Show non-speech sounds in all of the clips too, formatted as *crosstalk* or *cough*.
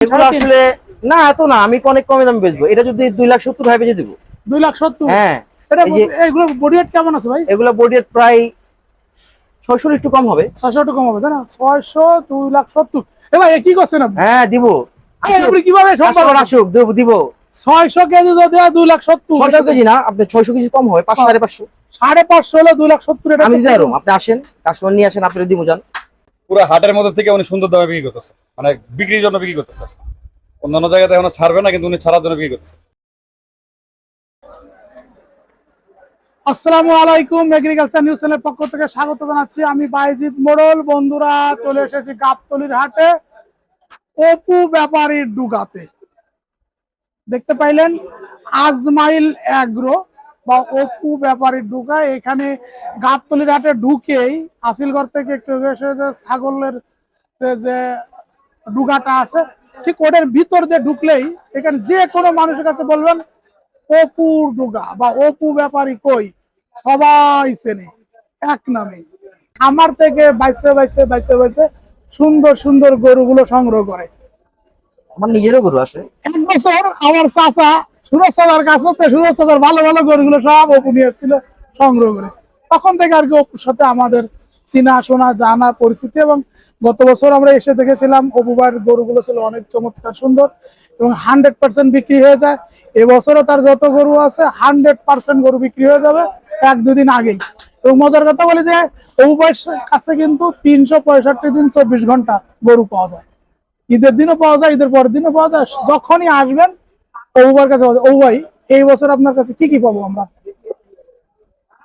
এগুলো আসলে না এত না আমি অনেক কমে দামে বেচবো। এটা যদি দুই লাখ সত্তর ভাই বেচে দিব। দুই লাখ সত্তর? হ্যাঁ। এগুলো বডি রেট কেমন আছে ভাই? এগুলো বডি প্রায় ছয়শো একটু কম হবে। ছয়শো টাকা কম হবে তাই না? ছয়শো দুই লাখ সত্তর। এ ভাই কি করছেন আপনি? হ্যাঁ দিব। আরে আপনি কীভাবে সম্ভব? কাস্টমার আসুক দিব- দিব। ছয়শো কেজি যদি দুই লাখ সত্তর ছয়শো কেজি না আপনি ছয়শো কেজি কম হবে পাঁচশো সাড়ে পাঁচশো। সাড়ে পাঁচশো হলে দুই লাখ সত্তর আমি দিতে পারব। আপনি আসেন কাস্টমার নিয়ে আসেন আপনি দিব যান। পুরো হাটের মধ্যে থেকে উনি সুন্দর দামে বিক্রি করতেছে। মানে বিক্রির জন্য বিক্রি করতেছে। অন্যান্য জায়গাতে এখন ছাড়বে না, কিন্তু উনি ছাড়ার জন্য বিক্রি করতেছে। আসসালামু আলাইকুম এগ্রিকালচার নিউজ চ্যানেলের পক্ষ থেকে স্বাগত জানাচ্ছি। আমি বাইজিৎ মোড়ল। বন্ধুরা, চলে এসেছি গাবতলির হাটে, অপু ব্যাপারীর ডুগাতে। দেখতে পাইলেন আজমাইল অ্যাগ্রো। বা অপু ব্যাপারীর ডুগা এখানে গাবতলির হাটে ঢুকেই আসিলগড় থেকে একটু যে ছাগলের যে ডুগাটা আছে ঠিক ওটার ভিতর দিয়ে ঢুকলেই এখানে যে কোনো মানুষের কাছে বলবেন অপুর ডুগা বা অপু ব্যাপারী কই? সবাই চেনে এক নামে। খামার থেকে বাইছে বাইছে বাইছে বাইছে সুন্দর সুন্দর গরুগুলো সংগ্রহ করে। আমার নিজেরও গরু আছে। এক বছর আমার চাচা সুরজ কাছে তো চাচার ভালো ভালো গরুগুলো সব অপু নিয়ে এসেছিল সংগ্রহ করে। তখন থেকে আর কি অপুর সাথে আমাদের চিনা, শোনা, জানা পরিস্থিতি এবং গত বছর আমরা এসে দেখেছিলাম অপুবার গরুগুলো ছিল অনেক চমৎকার, সুন্দর এবং হান্ড্রেড পার্সেন্ট বিক্রি হয়ে যায়। এবছরও তার যত গরু আছে হান্ড্রেড পার্সেন্ট গরু বিক্রি হয়ে যাবে এক দুদিন আগেই। এবং মজার কথা বলে যে অপুবার কাছে কিন্তু তিনশো পঁয়ষট্টি দিন চব্বিশ ঘণ্টা গরু পাওয়া যায়। ঈদের দিনও পাওয়া যায়, ঈদের পরের দিনও পাওয়া যায়। যখনই আসবেন অবুবার কাছে পাওয়া ও ভাই এই বছর আপনার কাছে কি কি পাবো আমরা?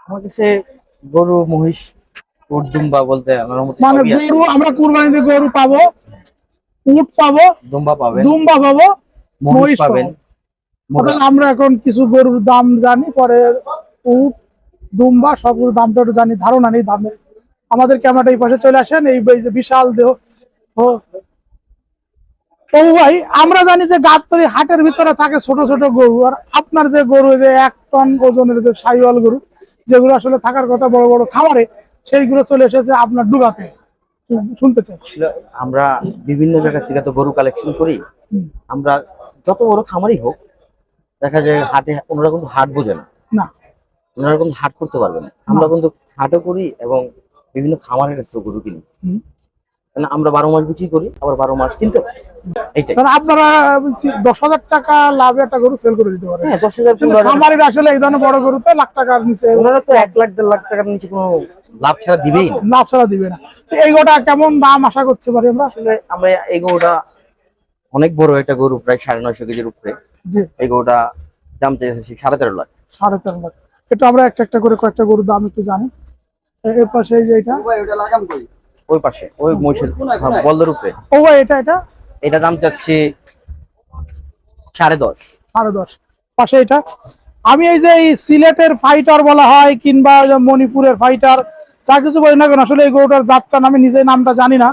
আমার কাছে গরু মহিষ উট দুম্বা বলতে মানে গরু আমরা কুরবানিতে গরু পাবো উট পাবো দুম্বা পাবেন। দুম্বা পাবো মহিষ পাবেন। আমরা এখন কিছু গরুর দাম জানি পরে উট দুম্বা সবগুলোর দামটা একটু জানি ধারণা নেই দামের। আমাদের ক্যামেরাটা এই পাশে চলে আসেন এই বিশাল দেহ ও ভাই আমরা জানি যে গাবতলি হাটের ভিতরে থাকে ছোট ছোট গরু। আর আপনার যে গরু যে এক টন ওজনের যে সাইওয়াল গরু যেগুলো আসলে থাকার কথা বড় বড় খামারে সেইগুলো চলে এসেছে আপনার ডুগাতে। শুনতে চাই। আমরা বিভিন্ন জায়গা থেকে তো গরু কালেকশন করি। আমরা যত বড় খামারই হোক দেখা যায় হাটে ওনারা কিন্তু হাট বোঝে না। না। ওনারা কিন্তু হাট করতে পারবে না। আমরা কিন্তু হাটও করি এবং বিভিন্ন খামারের কাছে গরু কিনি। আমরা বারো মাস বিক্রি করি আবার বারো মাস কিনতে পারি। এইটাই। আপনারা দশ হাজার টাকা লাভে একটা গরু সেল করে দিতে পারেন। হ্যাঁ দশ হাজার কিন্তু খামারের আসলে এই ধরনের বড় গরুতে লাখ টাকার নিচে ওনারা তো এক লাখ দেড় লাখ টাকার নিচে কোনো লাভ ছাড়া দিবেই না। লাভ ছাড়া দিবে না। এই গোটা কেমন দাম আশা করতে পারি আমরা? আসলে আমরা এই গরুটা অনেক বড় একটা গরু প্রায় সাড়ে নয়শো কেজির উপরে। এই গরুটা দাম চেয়েছি সাড়ে তেরো লাখ। সাড়ে তেরো লাখ। এটা আমরা একটা একটা করে কয়েকটা গরুর দাম একটু জানি। এর পাশে এই যে এটা। ওই পাশে ওই মহিষের হ্যাঁ, বলদের উপরে। ও ভাই এটা এটা? এটা দাম চাচ্ছি সাড়ে দশ। সাড়ে দশ। পাশে এটা? আমি এই যে এই সিলেটের ফাইটার বলা হয় কিংবা মণিপুরের ফাইটার যা কিছু বলি না কেন আসলে এই গরুটার যাত্রা আমি নিজে নামটা জানি না।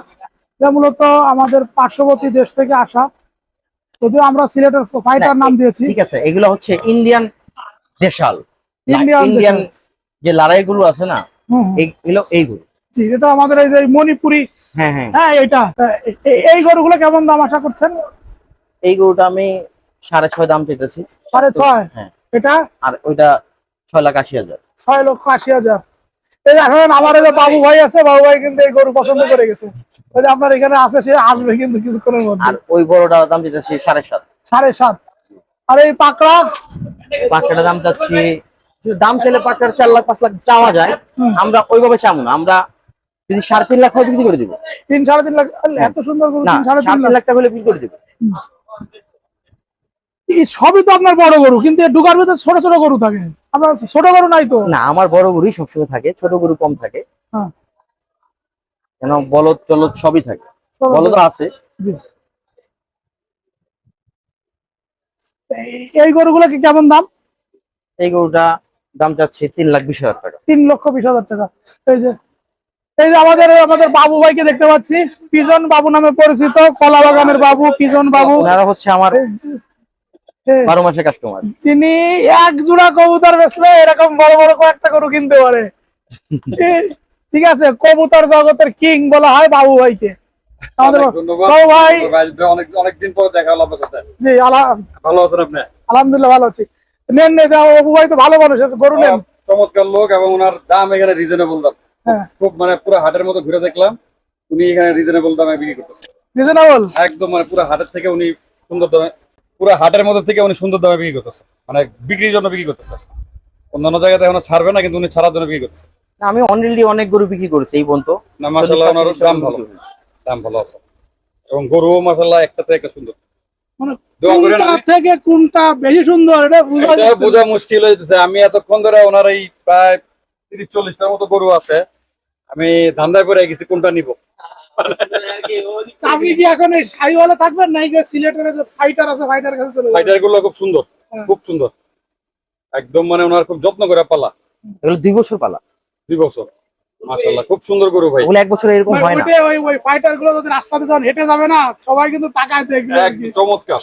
এটা মূলত আমাদের পার্শ্ববর্তী দেশ থেকে আসা। যদিও আমরা সিলেটের ফাইটার নাম দিয়েছি। ঠিক আছে এগুলো হচ্ছে ইন্ডিয়ান দেশাল। ইন্ডিয়ান যে লড়াইগুলো আছে না। এইগুলো এইগুলো জি এটা আমাদের এই যে মণিপুরি। হ্যাঁ হ্যাঁ। হ্যাঁ এটা। এই গরুগুলো কেমন দাম আশা করছেন? এই গরুটা আমি সাড়ে ছয় দাম পেতেছি। সাড়ে ছয়? হ্যাঁ। এটা? আর ওইটা ছয় লাখ আশি হাজার। ছয় লক্ষ আশি হাজার। এই এখন আমার যে বাবু ভাই আছে বাবু ভাই কিন্তু এই গরু পছন্দ করে গেছে। ওই যে আপনার এখানে আছে সে আসবে কিন্তু কিছুক্ষণের মধ্যে। আর ওই বড়টা দাম পেতেছি সাড়ে সাত। সাড়ে সাত। আর এই পাকড়া? দাম দাম পাকড়ার চার লাখ পাঁচ লাখ চাওয়া যায়। আমরা ওইভাবে চাবো না। আমরা যদি সাড়ে তিন লাখ হয় বিক্রি করে দিব। তিন সাড়ে তিন লাখ এত সুন্দর সাড়ে লাখ। টাকা হলে বিক্রি করে দিব। সবই তো আপনার বড় গরু কিন্তু ডুগার ভিতরে ছোট ছোট গরু থাকে। আপনার ছোট গরু নাই তো? না আমার বড় গরুই সবসময় থাকে ছোট গরু কম থাকে। হ্যাঁ। কেন বলদ টলদ সবই থাকে। বলদ আছে। এই- এই গরুগুলো কি কেমন দাম? এই গরুটা দাম চাচ্ছে তিন লাখ বিশ হাজার টাকা। তিন লক্ষ বিশ হাজার টাকা। এই যে এই যে আমাদের আমাদের বাবু ভাইকে দেখতে পাচ্ছি। পিজন বাবু নামে পরিচিত কলা বাগানের বাবু পিজন বাবু। ওনারা হচ্ছে আমার এই যে- এই বারো মাসের কাস্টমার যিনি এক জোড়া কবুতর বেচলে এরকম বড় বড় কয়েকটা গরু কিনতে পারে। ঠিক আছে কবুতর জগতের কিং বলা হয় বাবু ভাইকে। আমাদের বাবু ভাই। ভাই, অনেক অনেকদিন পরে দেখা হলো আপনার সাথে। জি ভালো আছেন আপনি? আলহামদুলিল্লাহ ভালো আছি। নেন অপু ভাই তো ভালো মানুষ গরু নেন। চমৎকার লোক এবং ওনার দাম এখানে রিজনেবল দাম। খুব মানে পুরো হাটের মতো ঘুরে দেখলাম। উনি এখানে রিজনেবল দামে বিক্রি করতেছে। রিজনেবল একদম মানে পুরো হাটের থেকে উনি সুন্দর দামে পুরো হাটের মধ্যে থেকে উনি সুন্দর দামে বিক্রি করতেছে। মানে বিক্রির জন্য বিক্রি করতেছে। অন্যান্য জায়গাতে এখনও ছাড়বে না কিন্তু উনি ছাড়ার জন্য বিক্রি করতেছে। না, আমি অলরেডি অনেক গরু বিক্রি করেছি এই পর্যন্ত না মাসাল্লাহ ওনার দাম ভালো। দাম ভালো আছে। এবং গরু মাসাল্লাহ একটা থেকে একটা সুন্দর। মানে থেকে কোনটা বেশি সুন্দর এটা বোঝা মুশকিল হয়েছে আমি এতক্ষণ ধরে ওনার এই প্রায় তিরিশ চল্লিশটার মতো গরু আছে। আমি ধান্দায় পরে গেছি কোনটা নিব? আপনি কি এখন এই সাইওয়ালা থাকবেন নাই সিলেটের যে ফাইটার আছে ফাইটার কাছে চলে ফাইটারগুলো খুব সুন্দর হ্যাঁ। খুব সুন্দর। একদম মানে ওনার খুব যত্ন করে পালা। এগুলো দুই বছর পালা। দুই বছর। খুব সুন্দর গরু ভাই। এক বছর এরকম মানে হয় না। ওই ওই ফাইটারগুলো যদি রাস্তাতে যখন হেঁটে যাবে না সবাই কিন্তু তাকায় দেখবে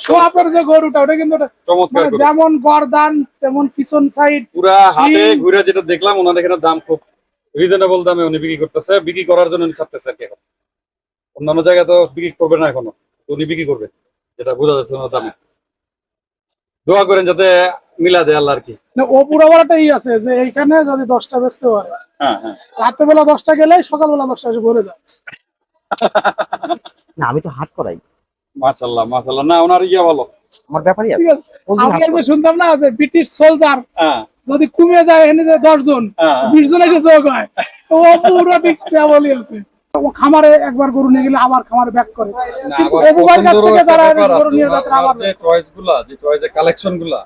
চমৎকার যে গরুটা ওটা কিন্তু ওটা- চমৎকার মানে যেমন গরদান তেমন পিছন সাইড পুরা হাটে ঘুরে যেটা দেখলাম ওনার এখানে দাম খুব রিজনেবল দামে উনি বিক্রি করতেছে। বিক্রি করার জন্য উনি ছাড়তেছে আর কি এখন। অন্যান্য জায়গায় তো বিক্রি করবে না এখনও। উনি বিক্রি করবে যেটা বোঝা যাচ্ছে ওনার দামে। দোয়া করেন যাতে মিলা দেয় আল্লাহ আর কি। ও পুরো বড় একটা ই আছে যে এইখানে যদি দশটা বেচতে পারে হ্যাঁ হ্যাঁ। রাত্রে বেলা দশটা গেলে সকালবেলা দশটা এসে ভরে যায়। না আমি তো হাট করাই। মাশাল্লাহ মাশাল্লাহ না ওনার ইয়ে ভালো। আমার ব্যাপারই আছে। আমি একবার শুনতাম না যে ব্রিটিশ সোলজার হ্যাঁ। যদি কমে যায় এখানে যে দশজন হ্যাঁ বিশ জন এসে যোগ হয়। ও পুরো বলি আছে। খামারে একবার গরু নিয়ে গেলে আবার খামারে ব্যাক করে। কিন্তু আবার কাছ থেকে যারা গরু নিয়ে ওনার- আবার যে চয়েসগুলা যে কালেকশনগুলা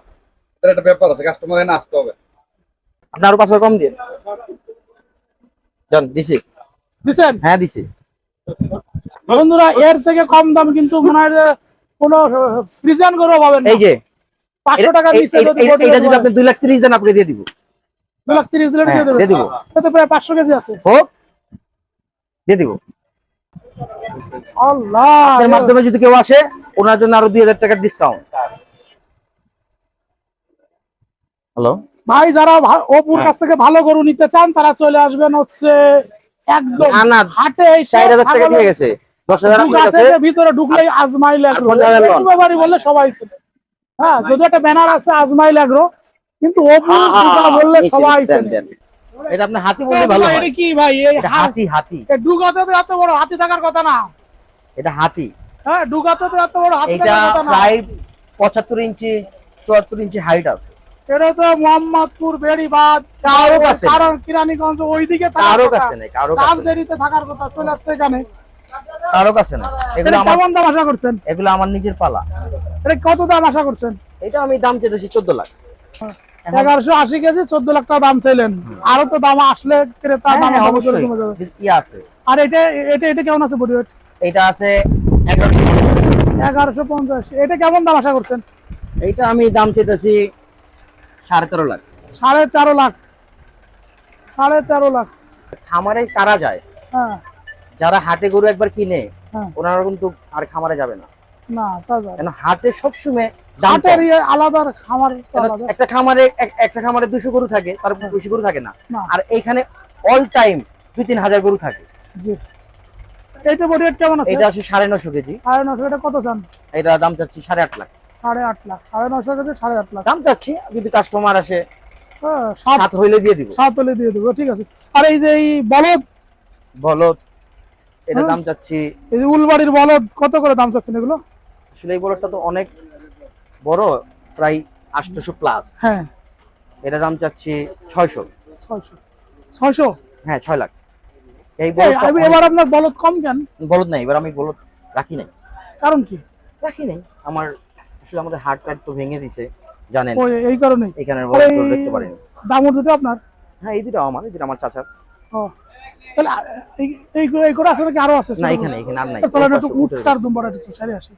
এটার একটা ব্যাপার আছে। কাস্টমার এনে আসতে হবে। আপনি আরও কম দিয়ে যান দিছি। দিচ্ছেন হ্যাঁ দিছি। বন্ধুরা এর থেকে কম দাম কিন্তু মনে হয় যে কোনো ফ্রিজান গরু পাবেন এই যে পাঁচশো টাকা নিচে যদি এই- যদি আপনি দুই লাখ দেন আপনি দিয়ে দিব। লাখ দিলে হ্যাঁ, দিয়ে দেবে দিয়ে দিব। এতে প্রায় পাঁচশো কেজি আছে। হোক দিয়ে দিব। আল্লাহ। এর মাধ্যমে যদি কেউ আসে ওনার জন্য আরও দুই হাজার টাকার ডিসকাউন্ট হ্যালো? ভাই যারা অপুর কাছ থেকে ভালো গরু নিতে চান তারা চলে আসবেন হচ্ছে একদম হাটে এসে চার হাজার টাকা দিয়ে গেছে। ভিতরে ঢুকলেই আজমাইল। ব্যাপারই বললে সবাই চেনে হ্যাঁ যদি একটা ব্যানার আছে আজমাইল এগ্রো কিন্তু বললে সবাই দেন, এটা আপনি হাতি বললে ভালো এটা কি ভাই? এই হাতি হাতি ডুগাতে তো এত বড় হাতি থাকার কথা না। এটা হাতি। হ্যাঁ ডুগাতে তো এত বড় হাতি থাকার কথা না। প্রায় পঁচাত্তর ইঞ্চি চুয়াত্তর ইঞ্চি হাইট আছে। এটা তো মোহাম্মদপুর বেড়িবাদ কারও কাছে। কারণ কিরানীগঞ্জ ওইদিকে থাকার কারও কাছে নেই কারও কাছে থাকার কথা চলে আসছে এখানে। কারও কাছে না। এগুলো আমার কেমন দাম আশা করছেন? এগুলো আমার নিজের পালা। এটা কত দাম আশা করছেন? এটা আমি দাম চেয়েছি চোদ্দ লাখ। এখন- এগারোশো আশি কেজি চোদ্দ লাখ টাকা দাম চাইলেন। আরও তো দাম আসলে ক্রেতা হ্যাঁ, দাম হ্যাঁ, অবশ্যই। ইয়ে আছে। আর এটা এটা এটা কেমন আছে বডি এটা আছে এগারোশো পঞ্চাশ। এটা কেমন দাম আশা করছেন? এইটা আমি দাম চেয়েছি সাড়ে তেরো লাখ। সাড়ে তেরো লাখ। সাড়ে তেরো লাখ। খামারে কারা যায়? হ্যাঁ। যারা হাটে গরু একবার কিনে হ্যাঁ। ওনারা কিন্তু আর খামারে যাবে না। না তা কেন? হাটে সবসময় দাম হাটের কম। আলাদা খামার তো কেন? আলাদা। একটা খামারে একটা খামারে দুশো গরু থাকে তার বেশি গরু থাকে না। না। আর এইখানে অল টাইম দুই তিন হাজার গরু থাকে। জি। এইটা বডি ওয়েট কেমন আছে? এটা আছে সাড়ে নশো কেজি। সাড়ে নশো এটা কত চান? এটা দাম চাচ্ছি সাড়ে আট লাখ। সাড়ে আট লাখ। সাড়ে নশো কেজি সাড়ে আট লাখ। দাম চাচ্ছি যদি কাস্টমার আসে হ্যাঁ, সাত সাত হইলে দিয়ে দিব। সাত দিয়ে দেবো ঠিক আছে। আর এই যে এই বলদ? বলো এটা হ্যাঁ। দাম চাচ্ছি এই যে উলবাড়ির বলদ কত করে দাম চাচ্ছেন এগুলো? আসলে এই বলটা তো অনেক বড় প্রায় আটশোশো প্লাস হ্যাঁ। এটা দাম চাচ্ছি ছয়শো। ছয়শো। ছয়শো? হ্যাঁ ছয় লাখ। এই বলদটা এবার আপনার বলদ কম কেন? বলদ নাই এবার আমি বলদ রাখি নাই। কারণ কি? রাখি নাই। আমার আসলে আমাদের হার্ট টার্ট তো ভেঙে দিছে জানেন। ওই এই কারণে এখানের আরে বলদ দেখতে পারেন। দামর দুটো আপনার? হ্যাঁ এই দুটো আমার এই দুটো আমার চাচার। ও। তাহলে এই এই এই করে আছে নাকি? আরও আছে না এখানে এখানে আর নাই। চলেন একটু উঠটার দুম্বার একটু সারি আসি।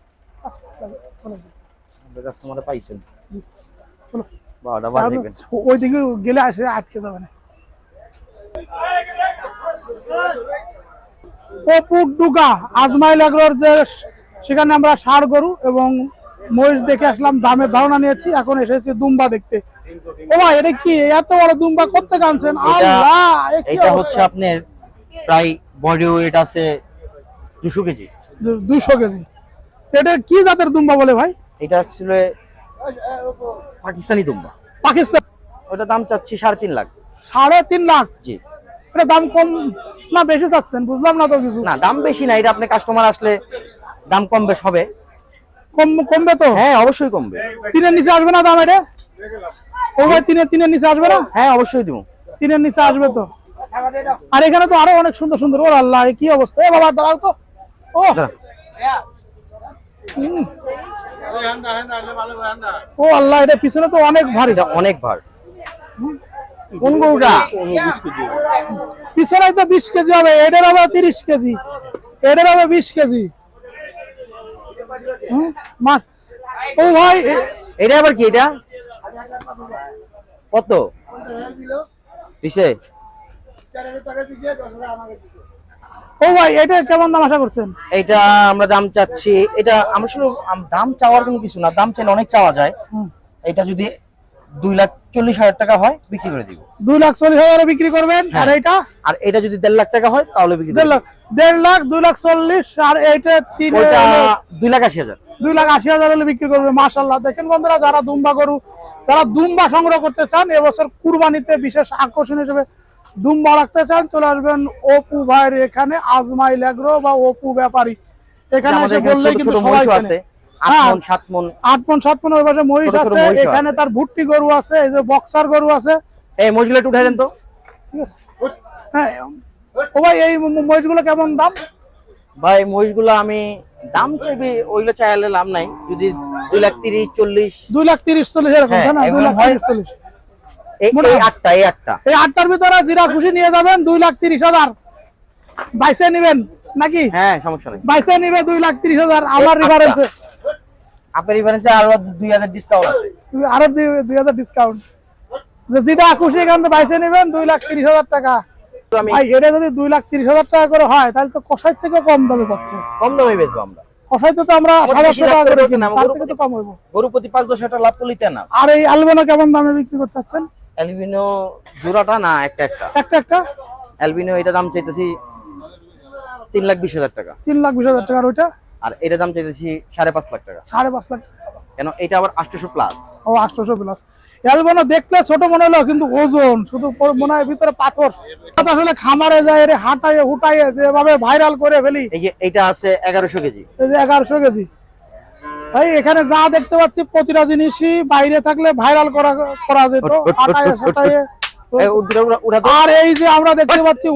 চলো। কাস্টমারে পাইছেন। চলো। বারোটা বার দেখবেন ওই দিকে গেলে আসে আটকে যাবে না। অপুর ডুগা আজমাইল এগ্রোর যে সেখানে আমরা ষাড় গরু এবং মহিষ দেখে আসলাম দামের ধারণা নিয়েছি এখন এসেছি দুম্বা দেখতে। ও ভাই এটা কি? এত বড় দুম্বা করতে আনছেন এটা- আল্লাহ এটা হচ্ছে আপনার প্রায় বডি ওয়েট আছে দুশো কেজি। দুইশো কেজি। এটা কি জাতের দুম্বা বলে ভাই? এটা আসলে পাকিস্তানি দুম্বা। পাকিস্তান। ওটা দাম চাচ্ছি সাড়ে তিন লাখ। সাড়ে তিন লাখ? জি। এটা দাম কম না বেশি চাচ্ছেন? বুঝলাম না তো কিছু। না দাম বেশি না এটা আপনি কাস্টমার আসলে দাম কম বেশ হবে। কম কমবে তো? হ্যাঁ অবশ্যই কমবে। তিনের নিচে আসবে না দাম এটা? ও ভাই তিনের তিনের নিচে আসবে না? হ্যাঁ অবশ্যই দিব। তিনের নিচে আসবে তো? আর এখানে তো আরও অনেক সুন্দর সুন্দর ও আল্লাহ কি অবস্থা? এ বাবা দাঁড়াও তো। ও। ও আল্লাহ এটা পিছনে তো অনেক ভারী। এটা অনেক ভার। কোন গরুটা? পিছনে তো বিশ কেজি হবে এটার হবে তিরিশ কেজি। এটার হবে বিশ কেজি। ও ভাই এটা আবার কি এটা? কত? দিছে? ও ভাই এটা কেমন দাম আশা করছেন? এটা আমরা দাম চাচ্ছি এটা আমরা শুধু দাম চাওয়ার কোনো কিছু না দাম চাইলে অনেক চাওয়া যায়। এটা যদি দুই লাখ চল্লিশ হাজার টাকা হয় বিক্রি করে দিব। দুই লাখ চল্লিশ হাজারে বিক্রি করবেন? আর হ্যাঁ। এটা আর এটা যদি দেড় লাখ টাকা হয় তাহলে বিক্রি দেড় লাখ দেড় লাখ দুই লাখ চল্লিশ আর এইটা তিন দুই লাখ আশি হাজার। দুই লাখ আশি হাজার হলে বিক্রি করবে মাশাল্লাহ দেখেন বন্ধুরা যারা দুম্বা গরু যারা দুম্বা সংগ্রহ করতে চান এবছর কুরবানিতে বিশেষ আকর্ষণ হিসেবে দুম্বা রাখতে চান চলে আসবেন অপু ভাইয়ের এখানে আজমাইল এগ্রো বা অপু ব্যাপারী। এখানে এসে বললেই কিন্তু সবাই আছে। আট হ্যাঁ। মন সাত মন। ওই পাশে মহিষ আছে এখানে তার ভুট্টি গরু আছে এই যে বক্সার গরু আছে। এই মহিষগুলো একটু উঠাই দেন তো। ঠিক আছে? হ্যাঁ ও ভাই এই মহিষগুলো কেমন দাম? ভাই মহিষগুলো আমি দাম চাইবে ওইগুলো চাইলে লাভ নাই। যদি দুই লাখ তিরিশ চল্লিশ। দুই লাখ তিরিশ চল্লিশ এরকম হ্যাঁ, না? দুই লাখ চল্লিশ। এই এই আটটা এই আটটা। এই আটটার ভিতরে জিরা খুশি নিয়ে যাবেন দুই লাখ তিরিশ হাজার। বাইসে নিবেন নাকি? হ্যাঁ সমস্যা নেই। বাইসে নিবে দুই লাখ তিরিশ হাজার আমার। রিফারেন্সে আপনার রিফারেন্সে আরও দুই হাজার ডিসকাউন্ট আছে। আরও দুই হাজার ডিসকাউন্ট যে যেটা খুশি এখান থেকে বাইসে নিবেন দুই লাখ তিরিশ হাজার টাকা। ভাই এটা যদি দুই লাখ তিরিশ হাজার টাকা করে হয় তাহলে তো কষাই থেকে কম দামে পাচ্ছে। কম দামে বেচবো আমরা। কষাইতে তো আমরা আমার সাড়ে বেশি আটশো লাভ টাকা করে কিনা, তার থেকে তো কম হইব। গরু প্রতি পাঁচ দশ হাজার টাকা লাভ করলিতে না আর এই আলবেনো কেমন দামে বিক্রি করতে চাচ্ছেন? অ্যালবিনো জোড়াটা না একটা একটা। একটা একটা? অ্যালবিনো এটা দাম চাইতেছি তিন লাখ বিশ হাজার টাকা। তিন লাখ বিশ হাজার টাকা আর ওইটা? আর এটা দাম চাইতেছি সাড়ে পাঁচ লাখ টাকা। সাড়ে পাঁচ লাখ টাকা। কেন? এটা আবার আটশোশো প্লাস ও আটশোশো প্লাস অ্যালবানো দেখলে ছোট মনে হলো কিন্তু ওজন শুধু মনে হয় ভিতরে পাথর। আসলে খামারে যায় রে হাঁটাইয়ে হুটাইয়ে যেভাবে ভাইরাল করে ফেলি। এই যে এটা আছে এগারোশো কেজি। এই যে এগারোশো কেজি। ভাই এখানে যা দেখতে পাচ্ছি প্রতিটা জিনিসই বাইরে থাকলে ভাইরাল করা করা যেত। হাঁটাইয়ে সাটাইয়ে উঠা- উঠা। আর এই যে আমরা দেখতে পাচ্ছি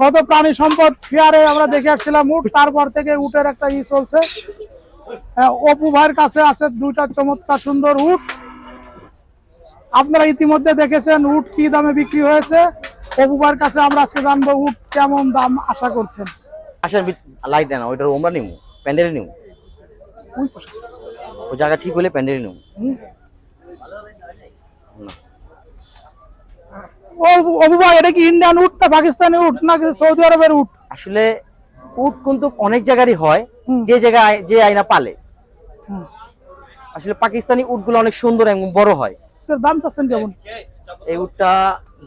কত প্রাণী সম্পদ ফেয়ারে আমরা দেখে আসছিলাম উট তারপর থেকে উটের একটা ই চলছে। হ্যাঁ, অপু ভাইয়ের কাছে আছে দুইটা চমৎকার সুন্দর উট। আপনারা ইতিমধ্যে দেখেছেন উট কি দামে বিক্রি হয়েছে। অপু ভাইয়ের কাছে আমরা আজকে জানব উট কেমন দাম আশা করছেন। আসেন লাইট দেন ওইটার আমরা নিব প্যান্ডেলে নিব ওই ওই জায়গা ঠিক হলে প্যান্ডেলে নিব ভাই এটা কি ইন্ডিয়ান উট না পাকিস্তানি উট না সৌদি আরবের উট? আসলে উট কিন্তু অনেক জায়গারই হয়। যে জায়গায় যে আইনা পালে। আসলে পাকিস্তানি উটগুলো অনেক সুন্দর এবং বড় হয়। দাম চাচ্ছেন কেমন? এই উটটা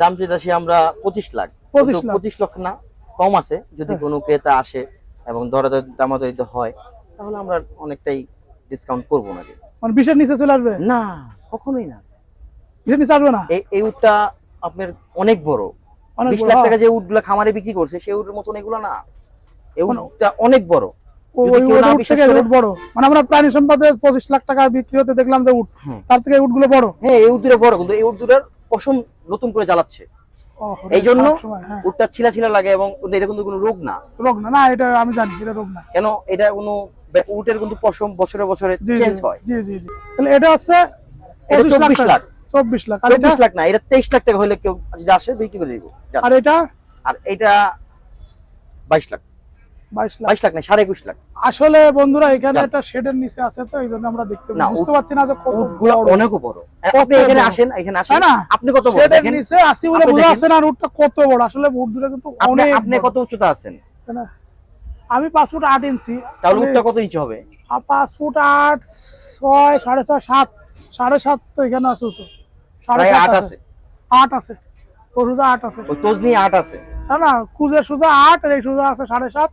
দাম চাইতেছি আমরা পঁচিশ লাখ। 25 কিন্তু লাখ। পঁচিশ লক্ষ না কম আছে যদি কোনো ক্রেতা আসে এবং দরাদর দামাদরিতে হয় তাহলে আমরা অনেকটাই ডিসকাউন্ট করব নাকি মানে বিশের নিচে চলে আসবে? না কখনোই না। বিশের নিচে আসবে না? এই এই উটটা আপনার অনেক বড়। বিশ লাখ হ্যাঁ। টাকা যে উটগুলা খামারে বিক্রি করছে সেই উটের মতন এগুলো না। এই উটটা অনেক বড়। মানে আমরা প্রাণী সম্পদে পঁচিশ লাখ টাকা বিক্রি হতে দেখলাম যে উট তার থেকে উটগুলো বড়। হ্যাঁ এই উট বড় কিন্তু এই উট দুটার পশম নতুন করে জ্বালাচ্ছে। এই জন্য হ্যাঁ। উটটা ছিলা ছিলা লাগে এবং কিন্তু এটা কিন্তু কোনো রোগ না। রোগ না না এটা আমি জানি এটা রোগ না। কেন? এটা কোনো উটের কিন্তু পশম বছরে বছরে চেঞ্জ হয়। জি জি জি। তাহলে এটা হচ্ছে এটা 25 চব্বিশ টাকা। লাখ। চব্বিশ লাখ। চব্বিশ লাখ না এটা তেইশ লাখ টাকা হলে কেউ যদি আসে বিক্রি করে দিব। আর এটা আর এটা বাইশ লাখ। বাইশ লাখ। না সাড়ে একুশ লাখ। আসলে বন্ধুরা এখানে একটা শেডের নিচে আছে তো এই জন্য আমরা দেখতে বুঝতে পারছি না যে কত উটগুলো বড়। আপনি এখানে আসেন এখানে আসেন। আপনি কত বড় দেখেন? নিচে আসি বলে বোঝা না কত বড়। আসলে দুটো কিন্তু অনেক আপনি কত উচ্চতা আছেন? আমি পাঁচ ফুট আট ইঞ্চি। তাহলে উটটা কত ইঞ্চি হবে? পাঁচ ফুট আট ছয় সাড়ে ছয় সাত। সাড়ে সাত তো এখানে আছে প্রায় আট আছে। আছে। আট আছে। ও সোজা আট আছে। ওই তোজনি আট আছে। না না কুজের সোজা আট আর এই সোজা আছে সাড়ে সাত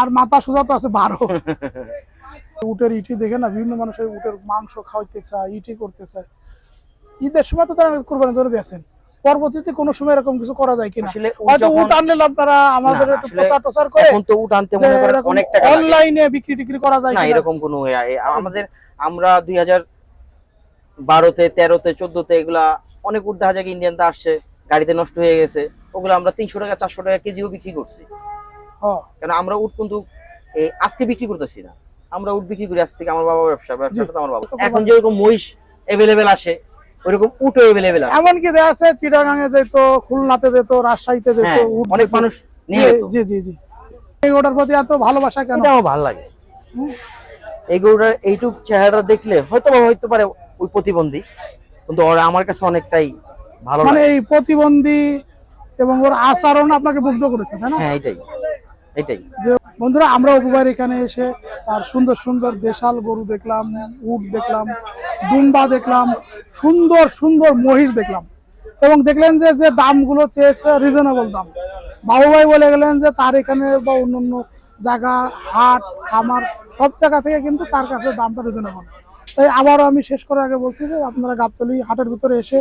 আর মাথা সোজা তো আছে বারো। *laughs* উটের ইটি দেখে না বিভিন্ন মানুষের উটের মাংস খাওয়াইতে চায় ইটি করতে চায়। ঈদের সময় তো তারা কোরবানির জন্য বেছেন পরবর্তীতে কোনো সময় এরকম কিছু করা যায় কিনা। হয়তো উট আনলে আপনারা আমাদের একটু প্রচার টচার করে এখন তো উট আনতে মনে করেন অনেক টাকা অনলাইনে বিক্রি টিক্রি করা যায় না এরকম কোনো আমাদের আমরা দুই হাজার বারোতে তেরোতে চোদ্দতে এগুলা অনেক যায় ইন্ডিয়ানতে আসছে গাড়িতে নষ্ট হয়ে গেছে। ওগুলো আমরা তিনশো টাকা চারশো টাকা কেজিও বিক্রি করছি। কেন আমরা উট কিন্তু এই আজকে বিক্রি করতেছি না। আমরা উট বিক্রি করি আজ থেকে আমার বাবা ব্যবসা ব্যবসাটা তো আমার বাবা। এখন যেরকম মহিষ এভেলেবেল আসে ওইরকম উটও এভেলেবেল আসে। এমনকি দেখা আছে চিটাগাঙে যেত খুলনাতে যেত রাজশাহীতে যেত হ্যাঁ অনেক মানুষ নিয়ে জি, জি জি। এই ওটার প্রতি এত ভালোবাসা কেন? আমার ভালো লাগে। এই গরুটার এইটুক চেহারা দেখলে হয়তো হয়তো পারে ওই প্রতিবন্ধী। কিন্তু ওরা আমার কাছে অনেকটাই ভালো মানে এই প্রতিবন্ধী এবং ওর আচরণ আপনাকে মুগ্ধ করেছে তাই না? হ্যাঁ এটাই। এটাই। যে বন্ধুরা আমরা উপবার এখানে এসে আর সুন্দর সুন্দর দেশাল গরু দেখলাম উট দেখলাম দুম্বা দেখলাম সুন্দর সুন্দর মহিষ দেখলাম। এবং দেখলেন যে যে দামগুলো চেয়েছে রিজনেবল দাম। বাবু ভাই বলে গেলেন যে তার এখানে বা অন্য অন্য জায়গা হাট খামার সব জায়গা থেকে কিন্তু তার কাছে দামটা রিজনেবল তাই আবারও আমি শেষ করার আগে বলছি যে আপনারা গাবতলি হাটের ভিতরে এসে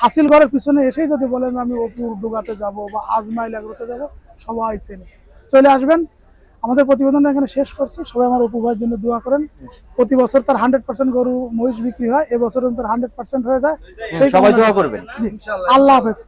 হাসিল ঘরের পিছনে এসেই যদি বলেন যে আমি অপুর ডুগাতে যাব বা আজমাইল এগুলোতে যাব সবাই চেনে। চলে আসবেন। আমাদের প্রতিবেদন এখানে শেষ করছি। সবাই আমার অপু ভাইয়ের জন্য দোয়া করেন। প্রতি বছর তার হান্ড্রেড পার্সেন্ট গরু মহিষ বিক্রি হয়। এবছর তার হান্ড্রেড পার্সেন্ট হয়ে যায়। সেই সবাই দোয়া করবেন। জি আল্লাহ হাফেজ।